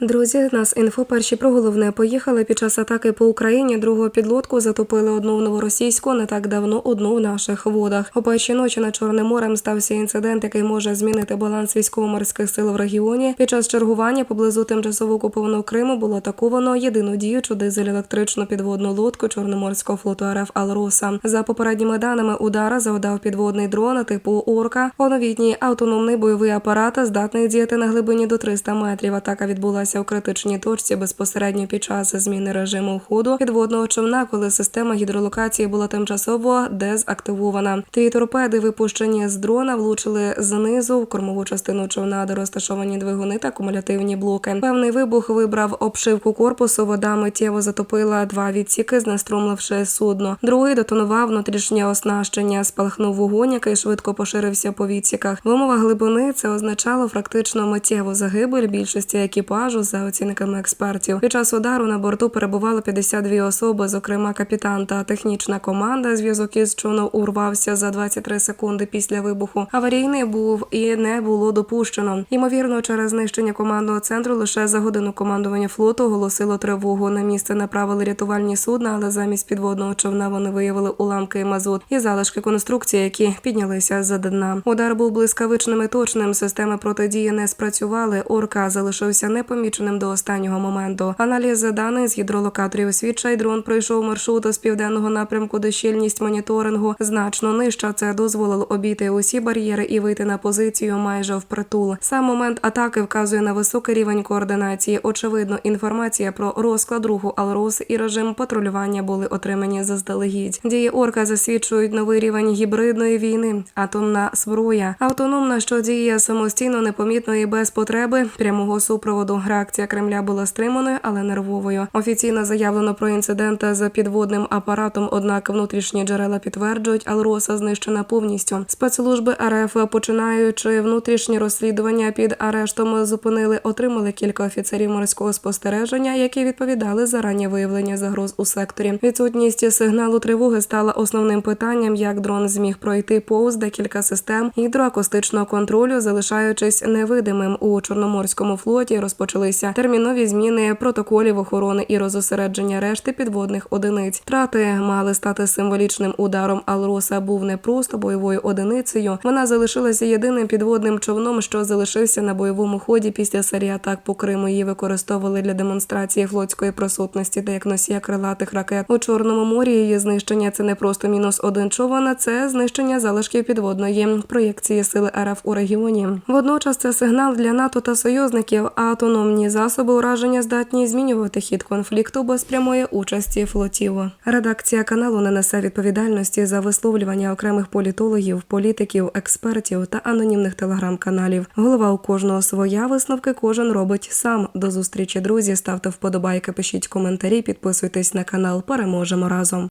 Друзі, нас інфо перші про головне поїхали під час атаки по Україні. Другу підлодку затопили одну в новоросійську не так давно, одну в наших водах. О першій ночі над Чорним морем стався інцидент, який може змінити баланс військово-морських сил в регіоні. Під час чергування поблизу тимчасово окупованого Криму було атаковано єдину діючу дизель-електричну підводну лодку Чорноморського флоту РФ Алроса. За попередніми даними удара завдав підводний дрон типу Орка. Новітній автономний бойовий апарат здатний діяти на глибині до 300 метрів. Атака відбулася у критичній точці безпосередньо під час зміни режиму входу підводного човна, коли система гідролокації була тимчасово дезактивована. Дві торпеди, випущені з дрона, влучили знизу в кормову частину човна, де розташовані двигуни та кумулятивні блоки. Певний вибух вибрав обшивку корпусу. Вода миттєво затопила два відсіки, знеструмливши судно. Другий детонував внутрішнє оснащення, спалахнув вогонь, який швидко поширився по відсіках. В умовах глибини це означало практично миттєву загибель більшості екіпажу за оцінками експертів. Під час удару на борту перебувало 52 особи, зокрема капітан та технічна команда. Зв'язок із човном урвався за 23 секунди після вибуху. Аварійний був і не було допущено. Ймовірно, через знищення командного центру лише за годину командування флоту оголосило тривогу. На місце направили рятувальні судна, але замість підводного човна вони виявили уламки і мазут і залишки конструкції, які піднялися за дна. Удар був блискавичним і точним. Системи протидії не спрацювали. Орка залишився непоміченим до останнього моменту. Аналіз даних з гідролокаторів свідчать, дрон пройшов маршрут з південного напрямку, де щільність моніторингу значно нижча. Це дозволило обійти усі бар'єри і вийти на позицію майже впритул. Сам момент атаки вказує на високий рівень координації. Очевидно, інформація про розклад руху Алрос і режим патрулювання були отримані заздалегідь. Дії орка засвідчують новий рівень гібридної війни, атомна зброя, автономна, що діє самостійно, непомітно і без потреби прямого супроводу. Реакція Кремля була стриманою, але нервовою. Офіційно заявлено про інцидент за підводним апаратом. Однак внутрішні джерела підтверджують, Алроса знищена повністю. Спецслужби РФ, починаючи внутрішні розслідування під арештом, зупинили, отримали кілька офіцерів морського спостереження, які відповідали за раннє виявлення загроз у секторі. Відсутність сигналу тривоги стала основним питанням, як дрон зміг пройти повз декілька систем гідроакустичного контролю, залишаючись невидимим у чорноморському флоті. Розпочалися термінові зміни протоколів охорони і розосередження решти підводних одиниць. Втрати мали стати символічним ударом. Алроса був не просто бойовою одиницею. Вона залишилася єдиним підводним човном, що залишився на бойовому ході після серії атак по Криму. Її використовували для демонстрації флотської присутності та як носія крилатих ракет у чорному морі. Її знищення це не просто мінус один човен, це знищення залишків підводної проєкції сили РФ у регіоні. Водночас це сигнал для НАТО та союзників. А засоби ураження здатні змінювати хід конфлікту без прямої участі флотів. Редакція каналу не несе відповідальності за висловлювання окремих політологів, політиків, експертів та анонімних телеграм-каналів. Голова у кожного своя висновки кожен робить сам. До зустрічі, друзі. Ставте вподобайки, пишіть коментарі, підписуйтесь на канал. Переможемо разом.